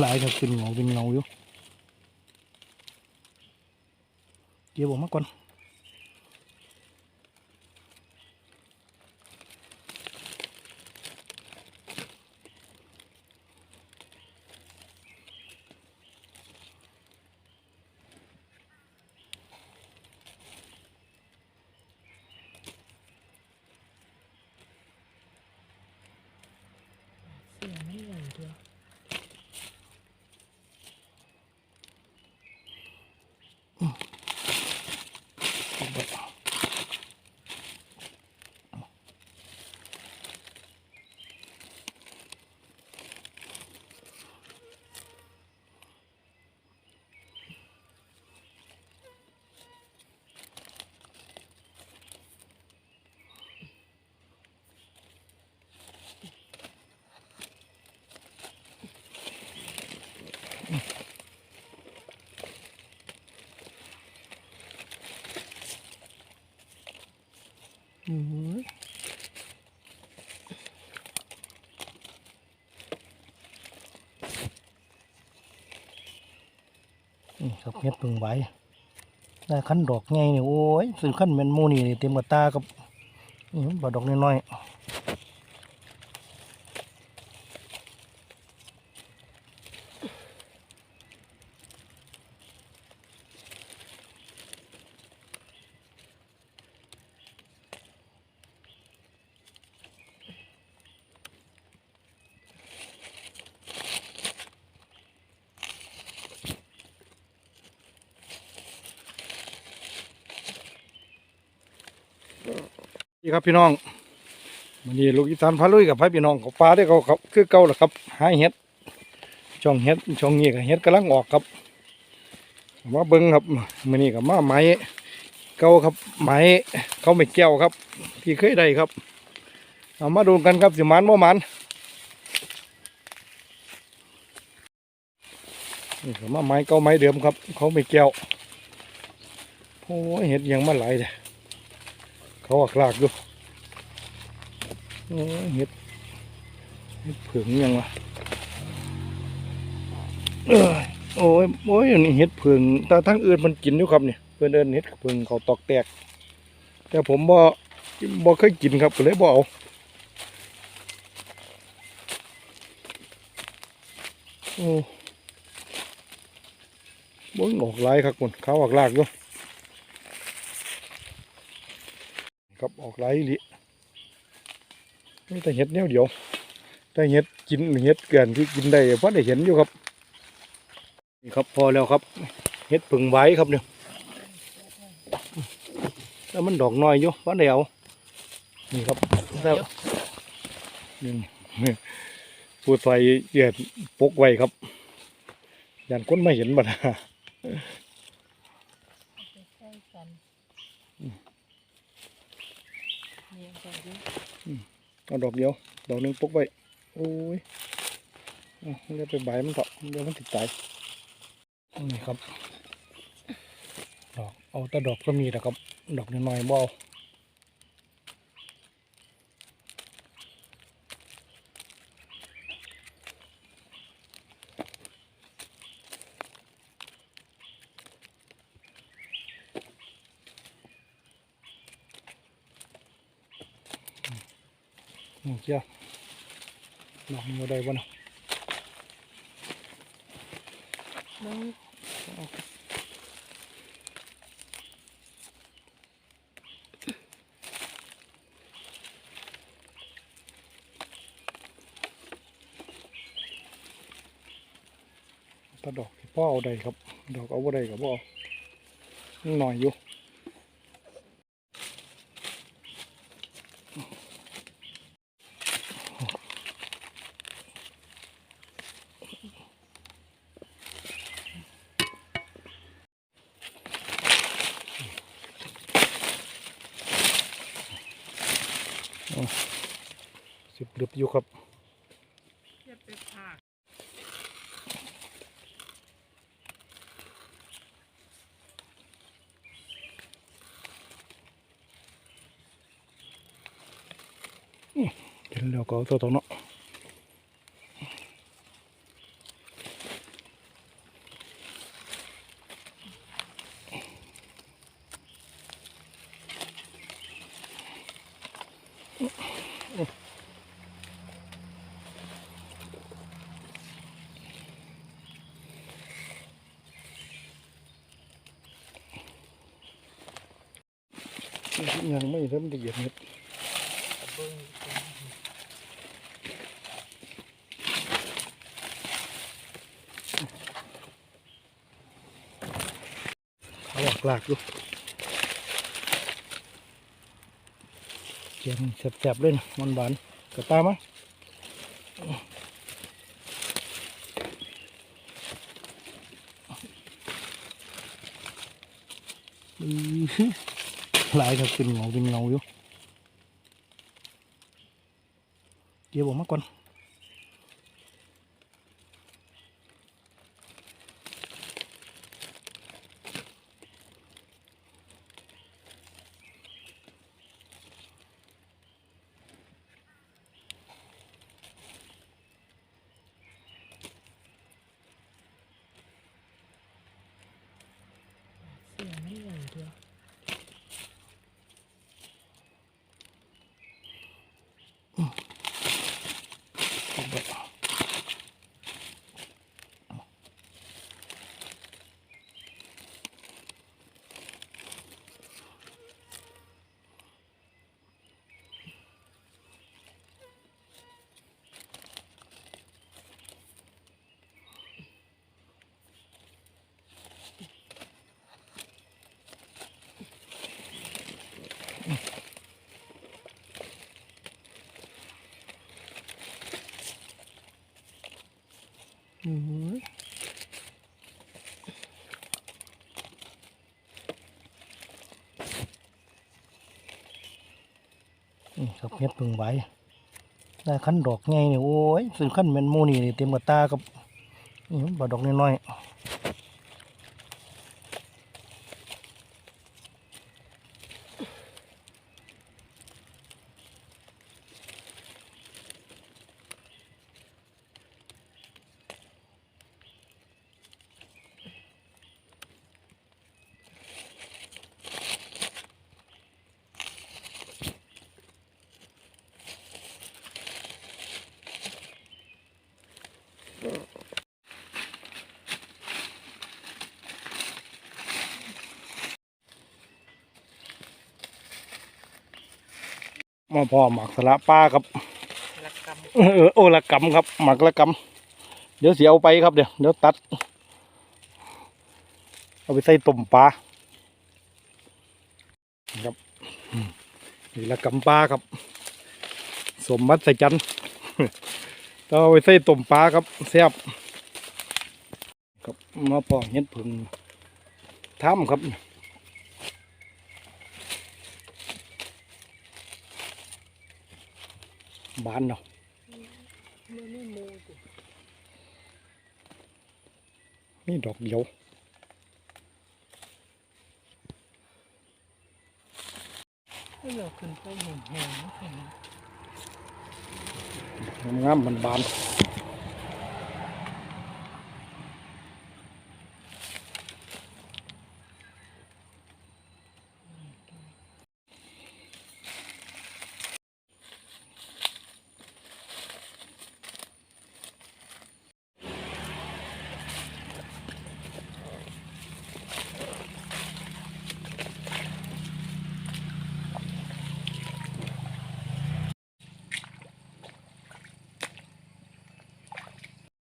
หลายครับเป็นเงาเป็นเงาอยู่เดี๋ยวผมมาก่อนโอ้ย นี่ครับเม็ดปึงไว้ได้ขั้นดอกไงเนี่ยโอ้ยส่วนขั้นแมนมูนี่เต็มกระตากับนี่บ่ดอกน้อยๆ นี่ครับพี่น้องวันนี้ลูกอีสานพาลุยกับพี่น้องเขาปลาได้เขาเขาคือเก่าแหละครับหาเห็ดช่องเห็ดช่องนี้ก็เห็ดกำลังออกครับมาเบิ้งครับมื้อนี้กับมาไม้เก่าครับไม้เขาไม่แก้วครับ ที่เคยได้ครับเอามาดูกันครับสิมันบ่มันนี่ก็มาไม้เก่าไม้เดิมครับ เขาไม่แก้วโอ้เห็ดยังมาไหลเลย เขาอักลากอยู่โอ้ยเห็ดเห็ดผืองยังวะโอ้ยโอ้ยนี่เห็ดเผืองแต่ทั้งอื่นมันกินอยู่ครับเนี่ยเพื่อนเดินเห็ดเผืองเขาตอกแตก แต่ผมบ่บ่เคยกินครับก็เลยบ่เอาโอ้บ่งออกหลายครับคนเขาออกลากอยู่ ครับออกหลายอีหลินี่แต่เห็ดแนวเดียวแต่เห็ดกินเห็ดเกินที่กินได้เพราะได้เห็นอยู่ครับนี่ครับพอแล้วครับเห็ดผึ่งไว้ครับเนี่ยแล้วมันดอกน้อยอยู่ว่าเดียวนี่ครับแล้วนี่ผู้ใส่เหยียดปกไว้ครับยันคนไม่เห็นบัด ใช่กันเนี่ยกันดิ เอาดอกเดียว ดอกหนึงปุ๊กไว้โอ้ยเอาเดี๋ยกไปใบมันเถอะเดี๋ยวมันติดใจนี่ครับ ดอก เอาแต่ดอกก็มีนะครับ ดอกน้อยๆบ่เอา นี่เจ้าดอกมันบ่ได้บ่เนาะน้องถ้าดอกพ่อเอาได้ครับ ดอกเอาบ่ได้กับบ่อหน่อยอยู่ สิบดึบอยู่ครับเห็นแล้วก็ตัวตรงเนาะ ยังไม่เริ่มละเอียดเม็ดเบิ้งเขาออกลากอยู่เจียมแสบๆเลยนะมันหวานกระตามาอื้อ หือหลายครับเป็นเงาเป็นเงาอยู่เดี๋ยวบอกมาก่อน นี่ครับเฮ็ดเพิ่งไว้ได้ขั้นดอกไงเนี่ยโอ้ยซึ่งขั้นแมนโมูนี่เต็มกับตากับนี่บาดอกน้อยๆ มาพอหมักสละปลาครับละกเออโอละกำครับ หมักละกำเดี๋ยวเสียเอาไปครับเดี๋ยวเดี๋ยวตัด เอาไปใส่ต้มปลาครับอืมนี่ละกำปลาครับ สมมัดใส่จันต้องเอาไปใส่ต้มปลาครับแซ่บครับมาพอเห็ดผึ่งถ้ำครับ บานเนาะำมันไม่โมดินี่ดอกเดียวให้เราขึ้นไปแห้งๆไม่ใช่นะงามๆมันบาน